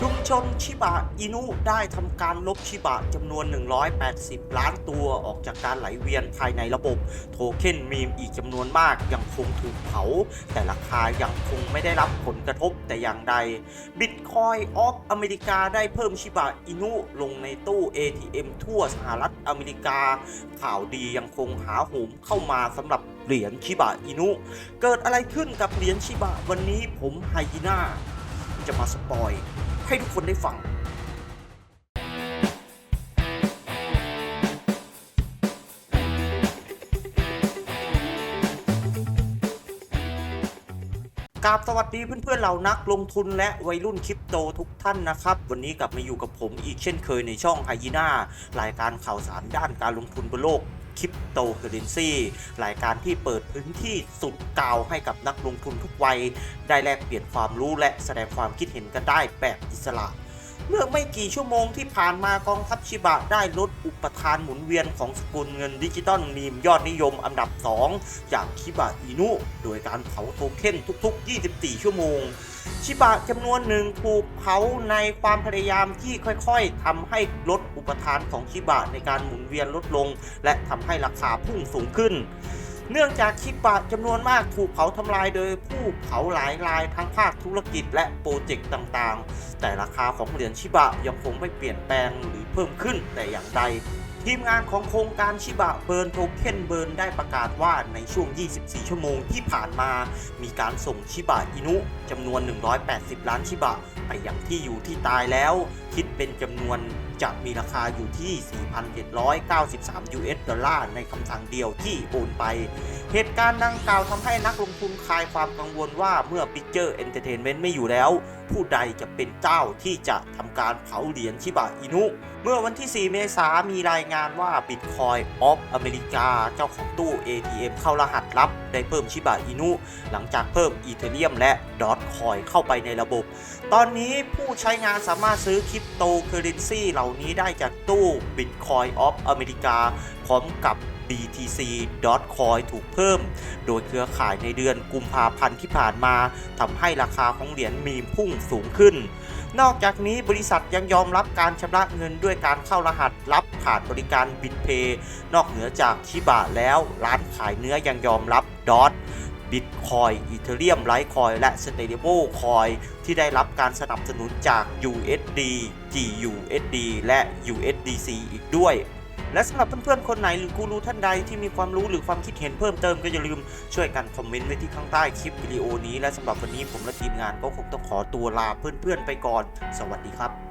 ชุมชนชิบะอินุได้ทำการลบชิบะจำนวน 180 ล้านตัวออกจากการไหลเวียนภายในระบบ โทเค็นมีมอีกจำนวนมากยังคงถูกเผา แต่ราคายังคงไม่ได้รับผลกระทบแต่อย่างใดบิตคอยออฟอเมริกาได้เพิ่มชิบะอินุลงในตู้ ATM ทั่วสหรัฐอเมริกา ข่าวดียังคงหาโหมเข้ามาสำหรับเหรียญชิบะอินุ เกิดอะไรขึ้นกับเหรียญชิบะวันนี้ผมไฮยีน่าจะมาสปอย ให้ทุกคนได้ฟังกราบสวัสดีเพื่อนๆเหล่านักลงทุนและวัยรุ่นคริปโตทุกท่านนะครับ วันนี้กลับมาอยู่กับผมอีกเช่นเคยในช่องไฮยีน่ารายการข่าวสารด้านการลงทุนบนโลก คริปโตเคอเรนซีรายการที่เปิดพื้นที่สุดเก่าให้กับนักลงทุนทุกวัย ได้แลกเปลี่ยนความรู้และแสดงความคิดเห็นกันได้แบบอิสระ เมื่อไม่กี่ชั่วโมงที่ผ่านมากองทัพชิบะได้ลดอุปทานหมุนเวียนของสกุลเงินดิจิตอลมีมยอดนิยมอันดับ 2 จากชิบะอินุ โดยการเผาโทเค็นทุก ๆ 24 ชั่วโมง ชิบะจำนวนหนึ่งถูกเผาในความพยายามที่ค่อยๆทำให้ลดอุปทานของชิบะในการหมุนเวียนลดลง และทำให้ราคาพุ่งสูงขึ้น เนื่องจากชิบะจำนวนมากถูกเผาทำลายโดยผู้เผาหลายรายทั้งภาคธุรกิจและโปรเจกต์ต่างๆ แต่ราคาของเหรียญชิบะยังคงไม่เปลี่ยนแปลงหรือเพิ่มขึ้นแต่อย่างใดทีมงานของโครงการชิบะเบิร์นโทเค็นเบิร์นได้ประกาศว่าในช่วง 24 ชั่วโมงที่ผ่านมา มีการส่งชิบะอินุจำนวน 180 ล้านชิบะไปยังที่อยู่ที่ตายแล้ว คิดเป็นจำนวนจะมีราคาอยู่ที่ 4,793 US ดอลลาร์ในคำสั่งเดียวที่โอนไป เหตุการณ์ดังกล่าวทำให้นักลงทุนคลายความกังวลว่าเมื่อ Picture Entertainment ไม่อยู่แล้ว ผู้ใดจะเป็นเจ้าที่จะทำการเผาเหรียญชิบะอินุ เมื่อวันที่ 4 เมษายนมีรายงานว่า Bitcoin of อเมริกาเจ้าของตู้ ATM เข้ารหัสลับได้เพิ่มชิบะอินุ หลังจากเพิ่มอีเทเรียมและดอทคอยเข้าไปในระบบ ตอนนี้ผู้ใช้งานสามารถซื้อคริปโตเคอเรนซีเหล่านี้ได้จากตู้ Bitcoin of อเมริกาพร้อมกับ BTC Coin ถูกเพิ่ม โดยเครือข่ายในเดือนกุมภาพันธ์ที่ผ่านมาทำให้ราคาของเหรียญมีพุ่งสูงขึ้น นอกจากนี้บริษัทยังยอมรับการชำระเงินด้วยการเข้ารหัสรับผ่านบริการบิตเพย์นอกเหนือจากชิบะแล้วร้านขายเนื้อยังยอมรับดอท บิตคอยอีเทเรียมไลท์คอยและ Stable Coin ที่ได้รับการสนับสนุนจาก USD GUSD และ USDC อีกด้วยและสำหรับเพื่อนๆ คนไหนหรือกูรูท่านใดที่มีความรู้หรือความคิดเห็นเพิ่มเติมก็อย่าลืมช่วยกันคอมเมนต์ไว้ที่ข้างใต้คลิปวิดีโอนี้และสำหรับวันนี้ผมและทีมงานก็คงต้องขอตัวลาเพื่อนๆ ไปก่อน สวัสดีครับ